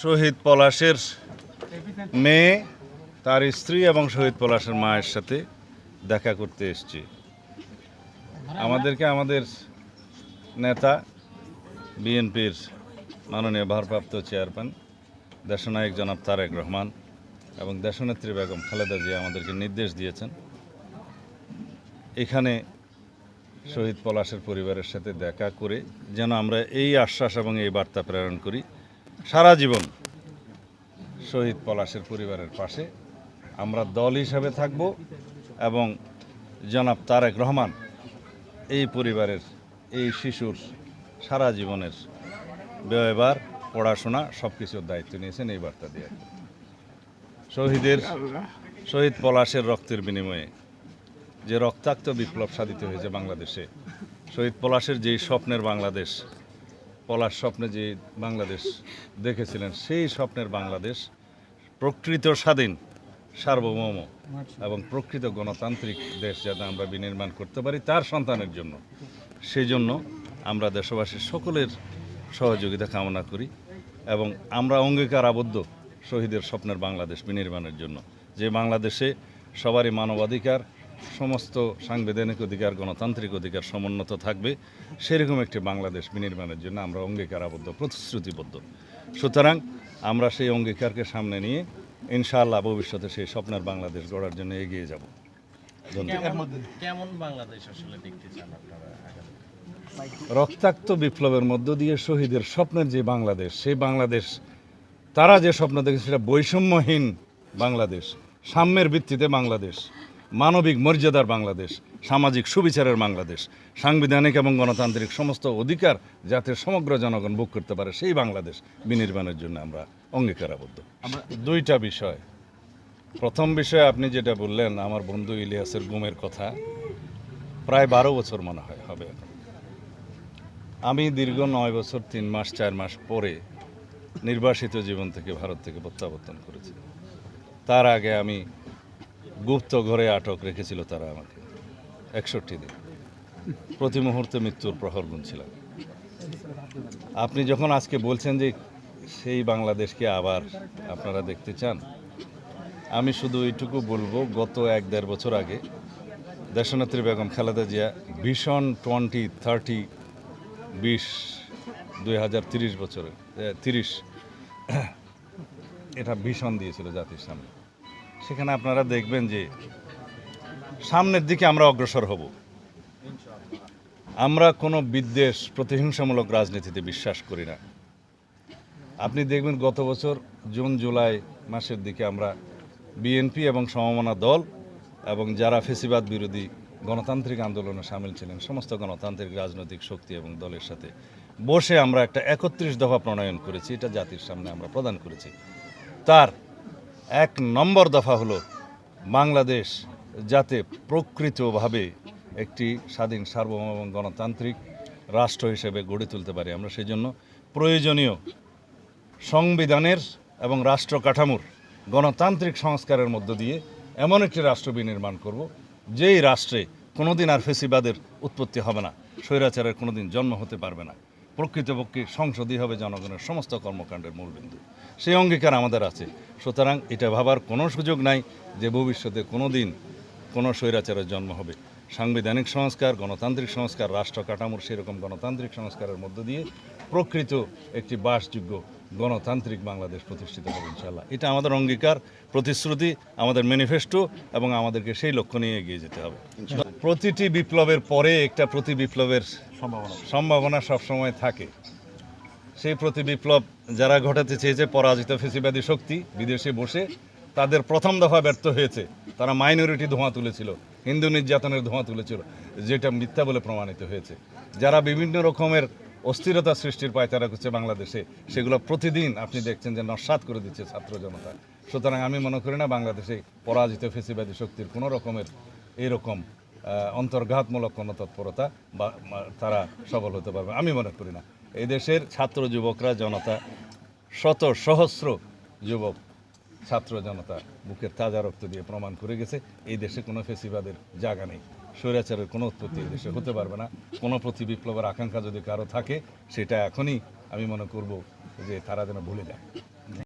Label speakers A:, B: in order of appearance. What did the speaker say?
A: শহীদ পলাশের মেয়ে, তার স্ত্রী এবং শহীদ পলাশের মায়ের সাথে দেখা করতে এসছি। আমাদেরকে আমাদের নেতা, বিএনপির মাননীয় ভারপ্রাপ্ত চেয়ারম্যান, দেশনায়ক জনাব তারেক রহমান এবং দেশনেত্রী বেগম খালেদা জিয়া আমাদেরকে নির্দেশ দিয়েছেন। এখানে শহীদ পলাশের পরিবারের সাথে দেখা করে যেন আমরা এই আশ্বাস এবং এই বার্তা প্রেরণ করি সারা জীবন শহীদ পলাশের পরিবারের পাশে আমরা দল হিসাবে থাকব এবং জনাব তারেক রহমান এই পরিবারের এই শিশুর সারা জীবনের ব্যয়বার পড়াশোনা সব কিছুর দায়িত্ব নিয়েছেন এই বার্তা দিয়ে। শহীদের, শহীদ পলাশের রক্তের বিনিময়ে যে রক্তাক্ত বিপ্লব সাধিত হয়েছে বাংলাদেশে, শহীদ পলাশের যেই স্বপ্নের বাংলাদেশ পলাশ স্বপ্নে যে বাংলাদেশ দেখেছিলেন, সেই স্বপ্নের বাংলাদেশ প্রকৃত স্বাধীন, সার্বভৌম এবং প্রকৃত গণতান্ত্রিক দেশ যাতে আমরা বিনির্মাণ করতে পারি তার সন্তানের জন্য। সেই জন্য আমরা দেশবাসীর সকলের সহযোগিতা কামনা করি এবং আমরা অঙ্গীকার আবদ্ধ শহীদের স্বপ্নের বাংলাদেশ বিনির্মাণের জন্য। যে বাংলাদেশে সবারই মানবাধিকার সমস্ত সাংবিধানিক অধিকার গণতান্ত্রিক অধিকার সমুন্নত থাকবে। সেরকম একটি বাংলাদেশ বিনির্মাণের জন্য আমরা অঙ্গীকার আবদ্ধ প্রতিশ্রুতিবদ্ধ। সুতরাং আমরা সেই অঙ্গীকারকে সামনে নিয়ে ইনশাআল্লাহ ভবিষ্যতে সেই স্বপ্নের বাংলাদেশ গড়ার জন্য এগিয়ে যাব।
B: কেমন কেমন বাংলাদেশ আসলে দেখতে চান আপনারা
A: রক্তাক্ত বিপ্লবের মধ্য দিয়ে শহীদের স্বপ্নের যে বাংলাদেশ সেই বাংলাদেশ তারা যে স্বপ্ন দেখেছে সেটা বৈষম্যহীন বাংলাদেশ। সাম্যের ভিত্তিতে বাংলাদেশ। মানবিক মর্যাদার বাংলাদেশ, সামাজিক সুবিচারের বাংলাদেশ, সাংবিধানিক এবং গণতান্ত্রিক সমস্ত অধিকার যাতে সমগ্র জনগণ ভোগ করতে পারে, সেই বাংলাদেশ বিনির্মাণের জন্য আমরা অঙ্গীকারাবদ্ধ। দুইটা বিষয়। প্রথম বিষয় আপনি যেটা বললেন, আমার বন্ধু ইলিয়াসের গুমের কথা, প্রায় বারো বছর মনে হয়, হবে। আমি দীর্ঘ নয় বছর, তিন মাস, চার মাস পরে নির্বাসিত জীবন থেকে ভারত থেকে প্রত্যাবর্তন করেছি। তার আগে আমি গুপ্ত ঘরে আটক রেখেছিল তারা আমাকে। একষট্টি দিন। প্রতি মুহূর্তে মৃত্যুর প্রহর গুনছিলাম। আপনি যখন আজকে বলছেন যে সেই বাংলাদেশকে আবার আপনারা দেখতে চান, আমি শুধু এইটুকু বলব, গত এক দেড় বছর আগে দেশনেত্রী বেগম খালেদা জিয়া ভীষণ টোয়েন্টি, থার্টি, বিশ, দুই হাজার তিরিশ বছরে তিরিশ এটা ভীষণ দিয়েছিল জাতির সামনে। সেখানে আপনারা দেখবেন যে সামনের দিকে আমরা অগ্রসর হব। আমরা কোনো বিদ্বেষ, প্রতিহিংসামূলক রাজনীতিতে বিশ্বাস করি না। আপনি দেখবেন গত বছর জুন, জুলাই মাসের দিকে আমরা বিএনপি এবং সমমনা দল এবং যারা ফেসিবাদ বিরোধী গণতান্ত্রিক আন্দোলনে সামিল ছিলেন, সমস্ত গণতান্ত্রিক রাজনৈতিক শক্তি এবং দলের সাথে বসে আমরা একটা একত্রিশ দফা প্রণয়ন করেছি। এটা জাতির সামনে আমরা প্রদান করেছি। তার এক নম্বর দফা হলো বাংলাদেশ যাতে প্রকৃতভাবে একটি স্বাধীন, সার্বভৌম এবং গণতান্ত্রিক রাষ্ট্র হিসেবে গড়ে তুলতে পারি। আমরা সেই জন্য প্রয়োজনীয় সংবিধানের এবং রাষ্ট্র কাঠামোর গণতান্ত্রিক সংস্কারের মধ্য দিয়ে এমন একটি রাষ্ট্র বিনির্মাণ করব, যেই রাষ্ট্রে কোনোদিন আর ফেসিবাদের উৎপত্তি হবে না, স্বৈরাচারের কোনোদিন জন্ম হতে পারবে না। প্রকৃতপক্ষে সংসদই হবে জনগণের সমস্ত কর্মকাণ্ডের মূলবিন্দু। সেই অঙ্গীকার আমাদের আছে। সুতরাং এটা ভাবার কোনো সুযোগ নাই যে ভবিষ্যতে কোনো দিন কোনো স্বৈরাচারের জন্ম হবে। সাংবিধানিক সংস্কার গণতান্ত্রিক সংস্কার রাষ্ট্র কাঠামোর সেরকম গণতান্ত্রিক সংস্কারের মধ্য দিয়ে প্রকৃত একটি বাসযোগ্য গণতান্ত্রিক বাংলাদেশ প্রতিষ্ঠিত হবে ইনশাল্লাহ এটা আমাদের অঙ্গীকার প্রতিশ্রুতি আমাদের ম্যানিফেস্টো এবং আমাদেরকে সেই লক্ষ্য নিয়ে এগিয়ে যেতে হবে। প্রতিটি বিপ্লবের পরে একটা প্রতি বিপ্লবের সম্ভাবনা। সম্ভাবনা সবসময় থাকে। সেই প্রতি বিপ্লব যারা ঘটাতে চেয়েছে, পরাজিত ফেসিবাদী শক্তি বিদেশে বসে তাদের প্রথম দফা ব্যর্থ হয়েছে। তারা মাইনরিটি ধোঁয়া তুলেছিল, হিন্দু নির্যাতনের ধোঁয়া তুলেছিল, যেটা মিথ্যা বলে প্রমাণিত হয়েছে। যারা বিভিন্ন রকমের অস্থিরতা সৃষ্টির পায়তারা করছে বাংলাদেশে, সেগুলো প্রতিদিন আপনি দেখছেন যে নস্বাত করে দিচ্ছে ছাত্র জনতা। সুতরাং আমি মনে করি না বাংলাদেশে পরাজিত ফেসিবাদী শক্তির কোনো রকমের এরকম অন্তর্ঘাতমূলক কোনো তৎপরতা বা বা, তারা সফল হতে পারবে। আমি মনে করি না। এই দেশের ছাত্র যুবকরা, জনতা, শত সহস্র যুবক, ছাত্র জনতা বুকের তাজা রক্ত দিয়ে প্রমাণ করে গেছে, এই দেশে কোনো ফেসিবাদের জায়গা নেই। স্বৈরাচারের কোনো উৎপত্তি এই দেশে হতে পারবে না। কোনো প্রতি বিপ্লবের আকাঙ্ক্ষা যদি কারও থাকে, সেটা এখনই আমি মনে করব যে তারা যেন ভুলে যায়।